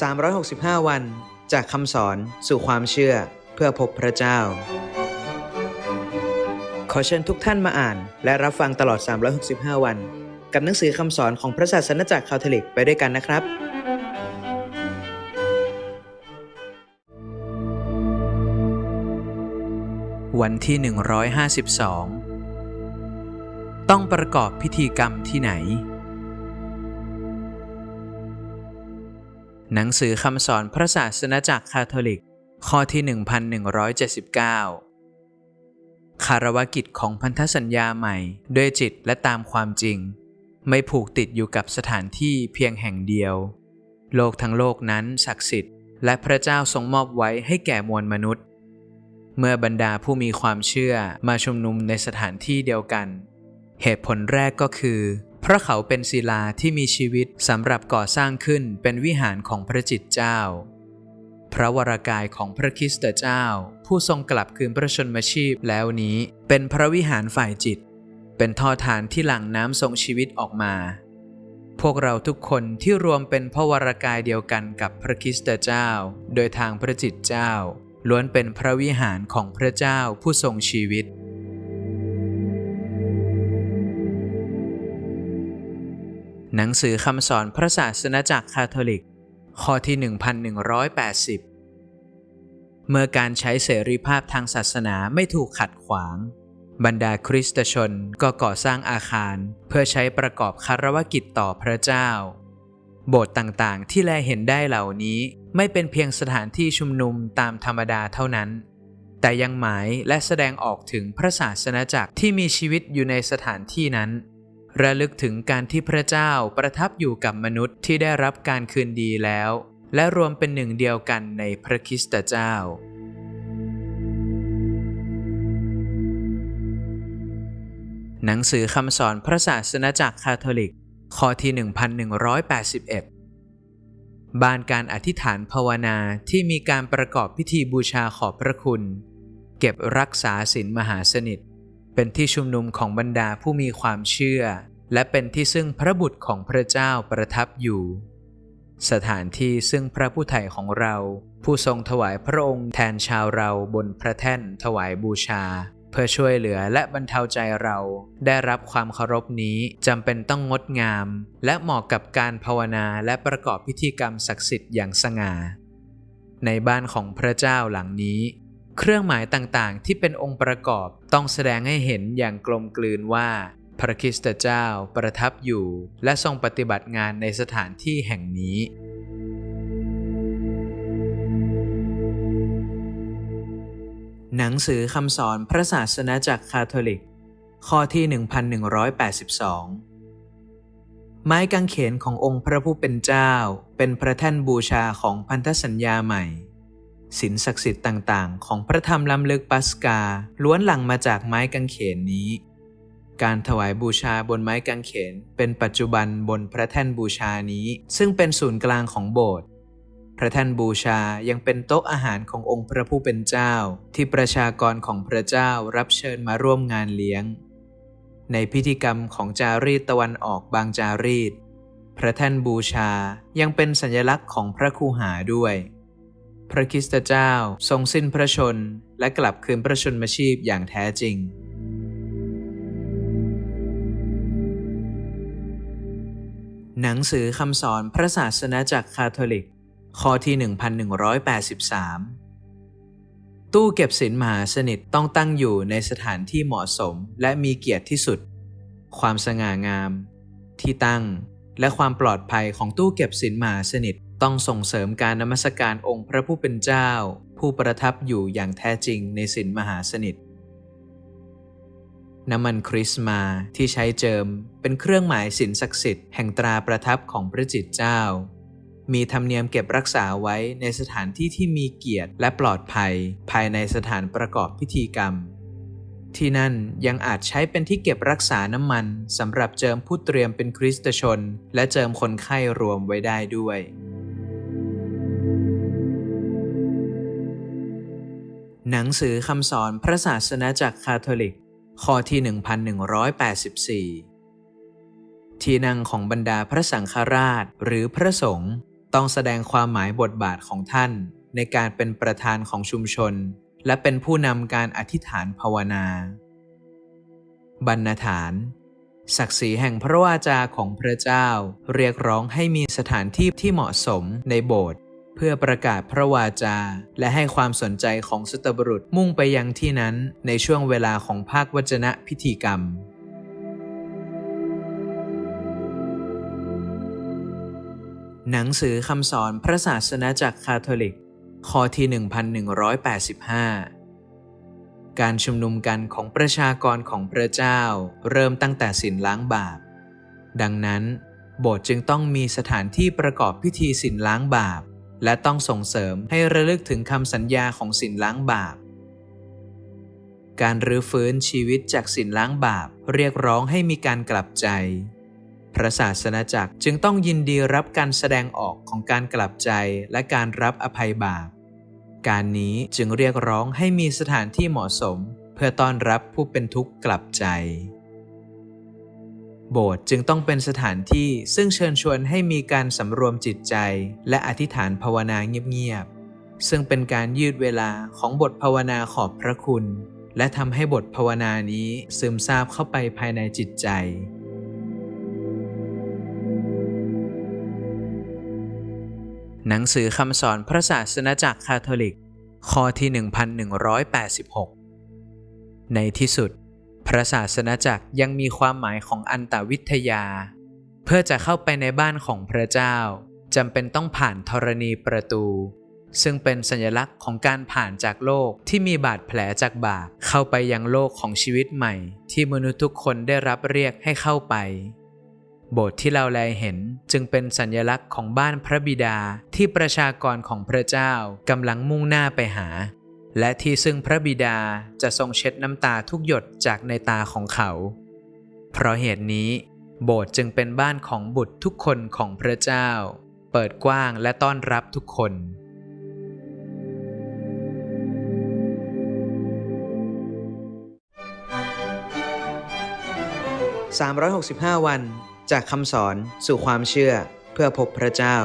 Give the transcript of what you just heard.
365 วัน จากคำสอนสู่ความเชื่อเพื่อพบพระเจ้า ขอเชิญทุกท่านมาอ่าน และรับฟังตลอด 365 วัน กับหนังสือคำสอนของพระศาสนจักรคาทอลิกไปด้วยกันนะครับ วันที่ 152 ต้องประกอบพิธีกรรมที่ไหน หนังสือคำสอนพระศาสนจักรคาทอลิก ข้อที่ 1179 คารวกิจของพันธสัญญาใหม่ ด้วยจิตและตามความจริง ไม่ผูกติดอยู่กับสถานที่เพียงแห่งเดียว โลกทั้งโลกนั้นศักดิ์สิทธิ์ และพระเจ้าทรงมอบไว้ให้แก่มวลมนุษย์ เมื่อบรรดาผู้มีความเชื่อมาชุมนุมในสถานที่เดียวกัน เหตุผลแรกก็คือเพระเขาเป็นศิลาที่มีชีวิตสำหรับก่อสร้างขึ้นเป็นวิหารของพระจิตเจ้า พระวรากายของพระคริสตเจ้า ผู้ทรงกลับคืนพระชนมชีพแล้วนี้ เป็นพระวิหารฝ่ายจิต เป็นท่อทานที่หลั่งน้ำทรงชีวิตออกมา พวกเราทุกคนที่รวมเป็นพระวรากายเดียวกันกับพระคริสตเจ้า โดยทางพระจิตเจ้า ล้วนเป็นพระวิหารของพระเจ้าผู้ทรงชีวิต หนังสือคำสอนพระศาสนจักรคาทอลิก ข้อที่ 1180 เมื่อการใช้เสรีภาพทางศาสนาไม่ถูกขัดขวาง บรรดาคริสตชนก็ก่อสร้างอาคารเพื่อใช้ประกอบคารวกิจต่อพระเจ้า โบสถ์ต่างๆที่แลเห็นได้เหล่านี้ไม่เป็นเพียงสถานที่ชุมนุมตามธรรมดาเท่านั้น แต่ยังหมายและแสดงออกถึงพระศาสนจักรที่มีชีวิตอยู่ในสถานที่นั้น ระลึกถึงการที่พระเจ้าประทับอยู่กับมนุษย์ที่ได้รับการคืนดีแล้ว และรวมเป็นหนึ่งเดียวกันในพระคิสตเจ้า หนังสือคำสอนพระศาสนจักรคาทอลิก ข้อที่ 1181 บานการอธิษฐานภาวนาที่มีการประกอบพิธีบูชาขอบพระคุณ เก็บรักษาศีลมหาสนิทเป็นที่ชุมนุมของบรรดาผู้มีความเชื่อ และเป็นที่ซึ่งพระบุตรของพระเจ้าประทับอยู่ สถานที่ซึ่งพระผู้ไถ่ของเรา ผู้ทรงถวายพระองค์แทนชาวเราบนพระแท่นถวายบูชา เพื่อช่วยเหลือและบรรเทาใจเรา ได้รับความเคารพนี้จำเป็นต้องงดงาม และเหมาะกับการภาวนาและประกอบพิธีกรรมศักดิ์สิทธิ์อย่างสง่า ในบ้านของพระเจ้าหลังนี้ เครื่องหมายต่างๆ ที่เป็นองค์ประกอบต้องแสดงให้เห็นอย่างกลมกลืนว่า พระคริสตเจ้าประทับอยู่และทรงปฏิบัติงานในสถานที่แห่งนี้ หนังสือคำสอนพระศาสนาจักรคาทอลิก ข้อที่ 1182 ไม้กางเขนขององค์พระผู้เป็นเจ้า เป็นพระแท่นบูชาของพันธสัญญาใหม่ศีลศักดิ์สิทธิ์ต่างๆ ของพระธรรมล้ำลึกปัสกาล้วนหลั่งมาจากไม้กางเขนนี้ การถวายบูชาบนไม้กางเขน เป็นปัจจุบันบนพระแท่นบูชานี้ ซึ่งเป็นศูนย์กลางของโบสถ์พระแท่นบูชายังเป็นโต๊ะอาหารขององค์พระผู้เป็นเจ้า ที่ประชากรของพระเจ้ารับเชิญมาร่วมงานเลี้ยง ในพิธีกรรมของจารีตตะวันออกบางจารีต พระแท่นบูชายังเป็นสัญลักษณ์ของพระคูหาด้วย พระคริสตเจ้าทรงสิ้นพระชนและกลับคืนพระชนมชีพอย่างแท้จริง หนังสือคำสอนพระศาสนาจักรคาทอลิก ข้อที่ 1183 ตู้เก็บสินมหาสนิทต้องตั้งอยู่ในสถานที่เหมาะสมและมีเกียรติที่สุด ความสง่างาม ที่ตั้ง และความปลอดภัยของตู้เก็บสินมหาสนิทต้องส่งเสริมการนมัสการองค์พระผู้เป็นเจ้า ผู้ประทับอยู่อย่างแท้จริงในสินมหาสนิท น้ำมันคริสมาที่ใช้เจิมเป็นเครื่องหมายสินศักดิ์สิทธิ์แห่งตราประทับของพระจิตเจ้า มีธรรมเนียมเก็บรักษาไว้ในสถานที่ที่มีเกียรติและปลอดภัย ภายในสถานประกอบพิธีกรรม ที่นั่นยังอาจใช้เป็นที่เก็บรักษาน้ำมันสำหรับเจิมผู้เตรียมเป็นคริสตชน และเจิมคนไข้รวมไว้ได้ด้วยหนังสือคำสอนพระศาสนาจักรคาทอลิก ข้อที่ 1184 ที่นั่งของบรรดาพระสังฆราชหรือพระสงฆ์ต้องแสดงความหมายบทบาทของท่าน ในการเป็นประธานของชุมชน และเป็นผู้นำการอธิษฐานภาวนา บรรณฐาน ศักดิ์ศรีแห่งพระวาจาของพระเจ้า เรียกร้องให้มีสถานที่ที่เหมาะสมในโบสถ์ เพื่อประกาศพระวาจา และให้ความสนใจของสตบุรุษมุ่งไปยังที่นั้นในช่วงเวลาของภาควจนะพิธีกรรมหนังสือคำสอนพระศาสนาจักรคาทอลิกข้อที่ 1185 การชุมนุมกันของประชากรของพระเจ้า เริ่มตั้งแต่สินล้างบาป ดังนั้น โบสถ์จึงต้องมีสถานที่ประกอบพิธีสินล้างบาป และต้องส่งเสริมให้ระลึกถึงคำสัญญาของสินล้างบาป การรื้อฟื้นชีวิตจากสินล้างบาปเรียกร้องให้มีการกลับใจ พระศาสนาจักรจึงต้องยินดีรับการแสดงออกของการกลับใจและการรับอภัยบาป การนี้จึงเรียกร้องให้มีสถานที่เหมาะสม เพื่อต้อนรับผู้เป็นทุกข์กลับใจ โบสถ์จึงต้องเป็นสถานที่ซึ่งเชิญชวนให้มีการสำรวมจิตใจ และอธิษฐานภาวนาเงียบๆ ซึ่งเป็นการยืดเวลาของบทภาวนาขอบพระคุณ และทำให้บทภาวนานี้ซึมซาบเข้าไปภายในจิตใจ หนังสือคำสอนพระศาสนาจักรคาทอลิก ข้อที่ 1186 ในที่สุด พระศาสนาจักรยังมีความหมายของอันตวิทยา เพื่อจะเข้าไปในบ้านของพระเจ้าจำเป็นต้องผ่านธรณีประตู ซึ่งเป็นสัญลักษณ์ของการผ่านจากโลกที่มีบาดแผลจากบาปเข้าไปยังโลกของชีวิตใหม่ ที่มนุษย์ทุกคนได้รับเรียกให้เข้าไป โบสถ์ที่เราแลเห็นจึงเป็นสัญลักษณ์ของบ้านพระบิดาที่ประชากรของพระเจ้ากำลังมุ่งหน้าไปหา และที่ซึ่งพระบิดาจะทรงเช็ดน้ำตาทุกหยดจากในตาของเขา เพราะเหตุนี้ โบสถ์จึงเป็นบ้านของบุตรทุกคนของพระเจ้า เปิดกว้างและต้อนรับทุกคน 365 วันจากคำสอนสู่ความเชื่อเพื่อพบพระเจ้า